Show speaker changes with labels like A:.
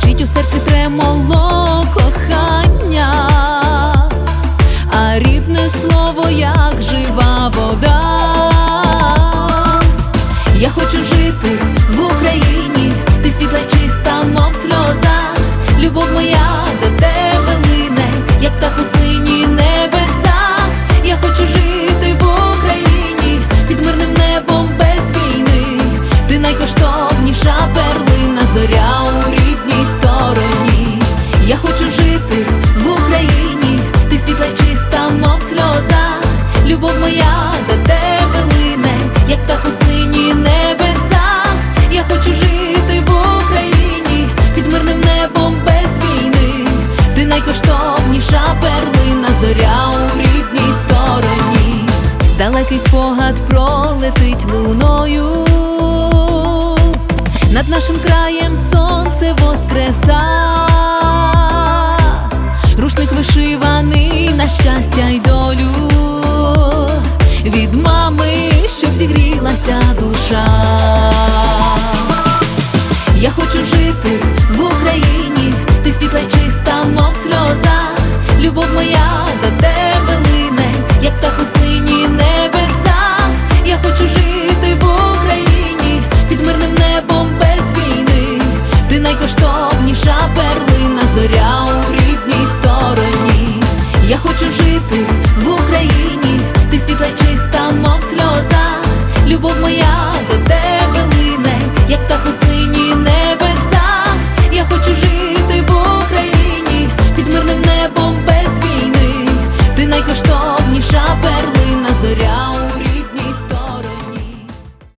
A: звучить у серці тремоло кохання, а рідне слово, як жива вода. Я хочу жити в Україні, ти світла чиста, мов сльоза. Любов моя до тебе лине, як та у Любов моя до тебе лине, як птах у сині небесах. Я хочу жити в Україні під мирним небом без війни. Ти найкоштовніша перлина, зоря у рідній стороні. Далекий спогад пролетить луною. Над нашим краєм сонце воскреса, рушник вишиваний на щастя й долю, від мами, щоб зігрілася душа. Я хочу жити в Україні, ти світла чиста, мов сльоза. Любов моя до тебе лине, як у сині небесах. Я хочу жити в Україні під мирним небом без війни. Ти найкоштовніша перлина, зоря у рідній стороні. Я хочу безкоштовніша перлина зоря.